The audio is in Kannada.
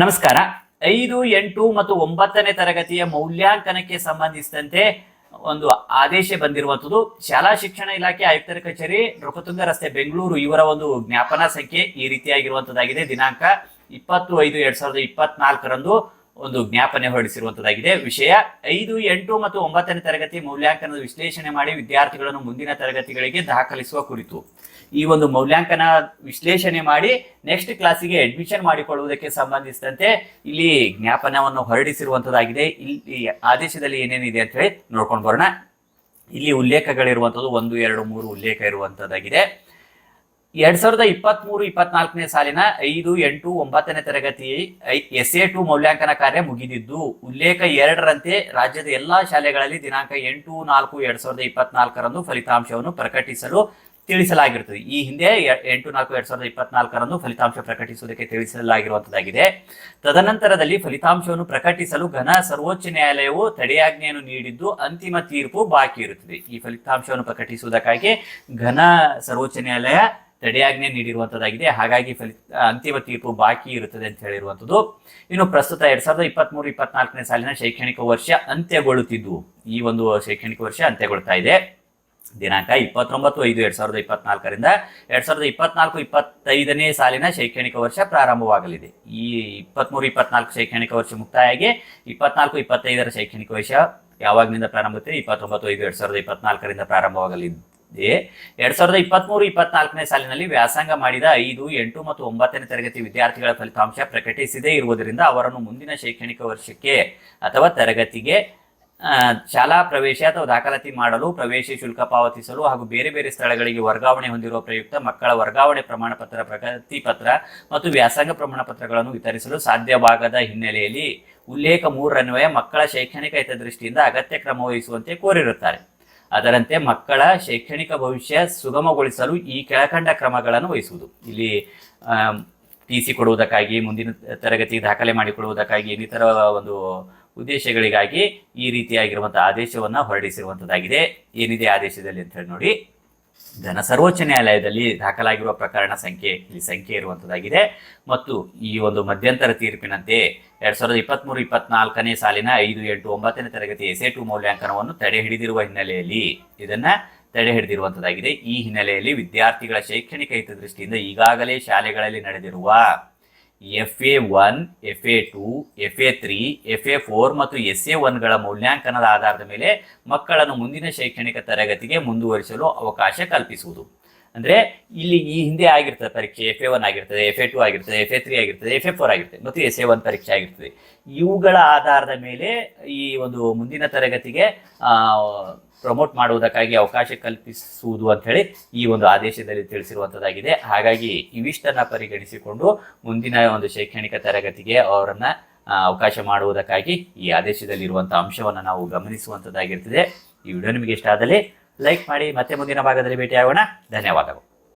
ನಮಸ್ಕಾರ. ಐದು, ಎಂಟು ಮತ್ತು ಒಂಬತ್ತನೇ ತರಗತಿಯ ಮೌಲ್ಯಾಂಕನಕ್ಕೆ ಸಂಬಂಧಿಸಿದಂತೆ ಒಂದು ಆದೇಶ ಬಂದಿರುವಂತದ್ದು ಶಾಲಾ ಶಿಕ್ಷಣ ಇಲಾಖೆ ಆಯುಕ್ತರ ಕಚೇರಿ, ನೃಪತುಂಗ ರಸ್ತೆ ಬೆಂಗಳೂರು ಇವರ ಒಂದು ಜ್ಞಾಪನಾ ಸಂಖ್ಯೆ ಈ ರೀತಿಯಾಗಿರುವಂತದ್ದಾಗಿದೆ ದಿನಾಂಕ ಇಪ್ಪತ್ತು ಐದು ಎರಡ್ ಸಾವಿರದ ಇಪ್ಪತ್ನಾಲ್ಕರಂದು. ಒಂದು ಜ್ಞಾಪನೆ ಹೊರಡಿಸಿರುವಂತದ್ದಾಗಿದೆ. ವಿಷಯ ಐದು, ಎಂಟು ಮತ್ತು ಒಂಬತ್ತನೇ ತರಗತಿ ಮೌಲ್ಯಾಂಕನದ ವಿಶ್ಲೇಷಣೆ ಮಾಡಿ ವಿದ್ಯಾರ್ಥಿಗಳನ್ನು ಮುಂದಿನ ತರಗತಿಗಳಿಗೆ ದಾಖಲಿಸುವ ಕುರಿತು. ಈ ಒಂದು ಮೌಲ್ಯಾಂಕನ ವಿಶ್ಲೇಷಣೆ ಮಾಡಿ ನೆಕ್ಸ್ಟ್ ಕ್ಲಾಸಿಗೆ ಅಡ್ಮಿಷನ್ ಮಾಡಿಕೊಳ್ಳುವುದಕ್ಕೆ ಸಂಬಂಧಿಸಿದಂತೆ ಇಲ್ಲಿ ಜ್ಞಾಪನವನ್ನು ಹೊರಡಿಸಿರುವಂತದ್ದಾಗಿದೆ. ಇಲ್ಲಿ ಆದೇಶದಲ್ಲಿ ಏನೇನಿದೆ ಅಂತ ಹೇಳಿ ನೋಡ್ಕೊಂಡು ಬರೋಣ. ಇಲ್ಲಿ ಉಲ್ಲೇಖಗಳಿರುವಂಥದ್ದು ಒಂದು, ಎರಡು, ಮೂರು ಉಲ್ಲೇಖ ಇರುವಂತದ್ದಾಗಿದೆ. ಎರಡ್ ಸಾವಿರದ ಇಪ್ಪತ್ತ್ ಮೂರು ಇಪ್ಪತ್ನಾಲ್ಕನೇ ಸಾಲಿನ ಐದು, ಎಂಟು, ಒಂಬತ್ತನೇ ತರಗತಿ ಎಸ್ ಎ ಟು ಮೌಲ್ಯಾಂಕನ ಕಾರ್ಯ ಮುಗಿದಿದ್ದು, ಉಲ್ಲೇಖ ಎರಡರಂತೆ ರಾಜ್ಯದ ಎಲ್ಲಾ ಶಾಲೆಗಳಲ್ಲಿ ದಿನಾಂಕ ಎಂಟು, ನಾಲ್ಕು, ಎರಡ್ ಸಾವಿರದ ಇಪ್ಪತ್ನಾಲ್ಕರಂದು ಫಲಿತಾಂಶವನ್ನು ಪ್ರಕಟಿಸಲು ತಿಳಿಸಲಾಗಿರುತ್ತದೆ. ಈ ಹಿಂದೆ ಎಂಟು, ನಾಲ್ಕು, ಎರಡ್ ಸಾವಿರದ ಇಪ್ಪತ್ನಾಲ್ಕರಂದು ಫಲಿತಾಂಶ ಪ್ರಕಟಿಸುವುದಕ್ಕೆ ತಿಳಿಸಲಾಗಿರುವಂತದ್ದಾಗಿದೆ. ತದನಂತರದಲ್ಲಿ ಫಲಿತಾಂಶವನ್ನು ಪ್ರಕಟಿಸಲು ಘನ ಸರ್ವೋಚ್ಚ ನ್ಯಾಯಾಲಯವು ತಡೆಯಾಜ್ಞೆಯನ್ನು ನೀಡಿದ್ದು, ಅಂತಿಮ ತೀರ್ಪು ಬಾಕಿ ಇರುತ್ತದೆ. ಈ ಫಲಿತಾಂಶವನ್ನು ಪ್ರಕಟಿಸುವುದಕ್ಕಾಗಿ ಘನ ಸರ್ವೋಚ್ಚ ನ್ಯಾಯಾಲಯ ತಡೆಯಾಜ್ಞೆ ನೀಡಿರುವಂತದ್ದಾಗಿದೆ. ಹಾಗಾಗಿ ಫಲಿತ ಅಂತಿಮ ತೀರ್ಪು ಬಾಕಿ ಇರುತ್ತದೆ ಅಂತ ಹೇಳಿರುವಂಥದ್ದು ಇನ್ನು ಪ್ರಸ್ತುತ ಎರಡ್ ಸಾವಿರದ ಇಪ್ಪತ್ತ್ ಮೂರು ಇಪ್ಪತ್ನಾಲ್ಕನೇ ಸಾಲಿನ ಶೈಕ್ಷಣಿಕ ವರ್ಷ ಅಂತ್ಯಗೊಳ್ಳುತ್ತಿದ್ದು. ಈ ಒಂದು ಶೈಕ್ಷಣಿಕ ವರ್ಷ ಅಂತ್ಯಗೊಳ್ತಾ ಇದೆ. ದಿನಾಂಕ ಇಪ್ಪತ್ತೊಂಬತ್ತು ಐದು ಎರಡ್ ಸಾವಿರದ ಇಪ್ಪತ್ನಾಲ್ಕರಿಂದ ಎರಡ್ ಸಾವಿರದ ಇಪ್ಪತ್ನಾಲ್ಕು, ಇಪ್ಪತ್ತೈದನೇ ಸಾಲಿನ ಶೈಕ್ಷಣಿಕ ವರ್ಷ ಪ್ರಾರಂಭವಾಗಲಿದೆ. ಈ ಇಪ್ಪತ್ಮೂರು, ಇಪ್ಪತ್ನಾಲ್ಕು ಶೈಕ್ಷಣಿಕ ವರ್ಷ ಮುಕ್ತಾಯಾಗಿ ಇಪ್ಪತ್ನಾಲ್ಕು, ಇಪ್ಪತ್ತೈದರ ಶೈಕ್ಷಣಿಕ ವರ್ಷ ಯಾವಾಗಲಿಂದ ಪ್ರಾರಂಭ ಇಪ್ಪತ್ತೊಂಬತ್ತು ಐದು ಎರಡ್ ಸಾವಿರದ ಇಪ್ಪತ್ನಾಲ್ಕರಿಂದ ಪ್ರಾರಂಭವಾಗಲಿದೆ ಎರಡ್ ಸಾವಿರದ ಇಪ್ಪತ್ಮೂರು, ಇಪ್ಪತ್ನಾಲ್ಕನೇ ಸಾಲಿನಲ್ಲಿ ವ್ಯಾಸಂಗ ಮಾಡಿದ ಐದು, ಎಂಟು ಮತ್ತು ಒಂಬತ್ತನೇ ತರಗತಿ ವಿದ್ಯಾರ್ಥಿಗಳ ಫಲಿತಾಂಶ ಪ್ರಕಟಿಸದೇ ಇರುವುದರಿಂದ ಅವರನ್ನು ಮುಂದಿನ ಶೈಕ್ಷಣಿಕ ವರ್ಷಕ್ಕೆ ಅಥವಾ ತರಗತಿಗೆ ಶಾಲಾ ಪ್ರವೇಶ ಅಥವಾ ದಾಖಲಾತಿ ಮಾಡಲು, ಪ್ರವೇಶ ಶುಲ್ಕ ಪಾವತಿಸಲು ಹಾಗೂ ಬೇರೆ ಬೇರೆ ಸ್ಥಳಗಳಿಗೆ ವರ್ಗಾವಣೆ ಹೊಂದಿರುವ ಪ್ರಯುಕ್ತ ಮಕ್ಕಳ ವರ್ಗಾವಣೆ ಪ್ರಮಾಣ ಪತ್ರ ಪ್ರಗತಿ ಪತ್ರ ಮತ್ತು ವ್ಯಾಸಂಗ ಪ್ರಮಾಣ ಪತ್ರಗಳನ್ನು ವಿತರಿಸಲು ಸಾಧ್ಯವಾಗದ ಹಿನ್ನೆಲೆಯಲ್ಲಿ ಉಲ್ಲೇಖ ಮೂರರನ್ವಯ ಮಕ್ಕಳ ಶೈಕ್ಷಣಿಕ ಹಿತದೃಷ್ಟಿಯಿಂದ ಅಗತ್ಯ ಕ್ರಮ ವಹಿಸುವಂತೆ ಕೋರಿರುತ್ತಾರೆ. ಅದರಂತೆ ಮಕ್ಕಳ ಶೈಕ್ಷಣಿಕ ಭವಿಷ್ಯ ಸುಗಮಗೊಳಿಸಲು ಈ ಕೆಳಕಂಡ ಕ್ರಮಗಳನ್ನು ವಹಿಸುವುದು. ಇಲ್ಲಿ ಟಿ ಸಿ ಕೊಡುವುದಕ್ಕಾಗಿ, ಮುಂದಿನ ತರಗತಿ ದಾಖಲೆ ಮಾಡಿಕೊಡುವುದಕ್ಕಾಗಿ, ಇನ್ನಿತರ ಒಂದು ಉದ್ದೇಶಗಳಿಗಾಗಿ ಈ ರೀತಿಯಾಗಿರುವಂತಹ ಆದೇಶವನ್ನು ಹೊರಡಿಸಿರುವಂತದ್ದಾಗಿದೆ. ಏನಿದೆ ಆದೇಶದಲ್ಲಿ ಅಂತ ಹೇಳಿ ನೋಡಿ. ಘನ ಸರ್ವೋಚ್ಚ ನ್ಯಾಯಾಲಯದಲ್ಲಿ ದಾಖಲಾಗಿರುವ ಪ್ರಕರಣ ಸಂಖ್ಯೆ ಇಲ್ಲಿ ಸಂಖ್ಯೆ ಇರುವಂತದ್ದಾಗಿದೆ. ಮತ್ತು ಈ ಒಂದು ಮಧ್ಯಂತರ ತೀರ್ಪಿನಂತೆ ಎರಡ್ ಸಾವಿರದ ಇಪ್ಪತ್ಮೂರು, ಇಪ್ಪತ್ನಾಲ್ಕನೇ ಸಾಲಿನ ಐದು, ಎಂಟು, ಒಂಬತ್ತನೇ ತರಗತಿ ಎಸೆ ಟು ಮೌಲ್ಯಾಂಕನವನ್ನು ತಡೆ ಹಿಡಿದಿರುವ ಹಿನ್ನೆಲೆಯಲ್ಲಿ ಇದನ್ನ ತಡೆ ಹಿಡಿದಿರುವಂತದ್ದಾಗಿದೆ. ಈ ಹಿನ್ನೆಲೆಯಲ್ಲಿ ವಿದ್ಯಾರ್ಥಿಗಳ ಶೈಕ್ಷಣಿಕ ಹಿತದೃಷ್ಟಿಯಿಂದ ಈಗಾಗಲೇ ಶಾಲೆಗಳಲ್ಲಿ ನಡೆದಿರುವ F A one, F A two, F A three, F A four ಮತ್ತು ಎಸ್ ಎ ಒನ್ಗಳ ಮೌಲ್ಯಾಂಕನದ ಆಧಾರದ ಮೇಲೆ ಮಕ್ಕಳನ್ನು ಮುಂದಿನ ಶೈಕ್ಷಣಿಕ ತರಗತಿಗೆ ಮುಂದುವರಿಸಲು ಅವಕಾಶ ಕಲ್ಪಿಸುವುದು. ಅಂದ್ರೆ ಇಲ್ಲಿ ಈ ಹಿಂದೆ ಆಗಿರ್ತದೆ ಪರೀಕ್ಷೆ ಎಫ್ ಎ ಒನ್ ಆಗಿರ್ತದೆ ಎಫ್ ಎ ಟು ಆಗಿರ್ತದೆ ಎಫ್ ಎ ತ್ರೀ ಆಗಿರ್ತದೆ ಎಫ್ ಎ ಫೋರ್ ಆಗಿರ್ತದೆ, ಮತ್ತು ಎಸ್ ಎ ಒನ್ ಪರೀಕ್ಷೆ ಆಗಿರ್ತದೆ. ಇವುಗಳ ಆಧಾರದ ಮೇಲೆ ಈ ಒಂದು ಮುಂದಿನ ತರಗತಿಗೆ ಪ್ರಮೋಟ್ ಮಾಡುವುದಕ್ಕಾಗಿ ಅವಕಾಶ ಕಲ್ಪಿಸುವುದು ಅಂತ ಹೇಳಿ ಈ ಒಂದು ಆದೇಶದಲ್ಲಿ ತಿಳಿಸಿರುವಂತದ್ದಾಗಿದೆ. ಹಾಗಾಗಿ ಇವಿಷ್ಟನ್ನ ಪರಿಗಣಿಸಿಕೊಂಡು ಮುಂದಿನ ಒಂದು ಶೈಕ್ಷಣಿಕ ತರಗತಿಗೆ ಅವರನ್ನ ಅವಕಾಶ ಮಾಡುವುದಕ್ಕಾಗಿ ಈ ಆದೇಶದಲ್ಲಿ ಇರುವಂತಹ ಅಂಶವನ್ನು ನಾವು ಗಮನಿಸುವಂತದ್ದಾಗಿರ್ತದೆ. ಈ ವಿಡಿಯೋ ನಿಮಗೆ ಇಷ್ಟ ಆದಲ್ಲಿ ಲೈಕ್ ಮಾಡಿ ಮತ್ತೆ ಮುಂದಿನ ಭಾಗದಲ್ಲಿ ಭೇಟಿಯಾಗೋಣ. ಧನ್ಯವಾದಗಳು.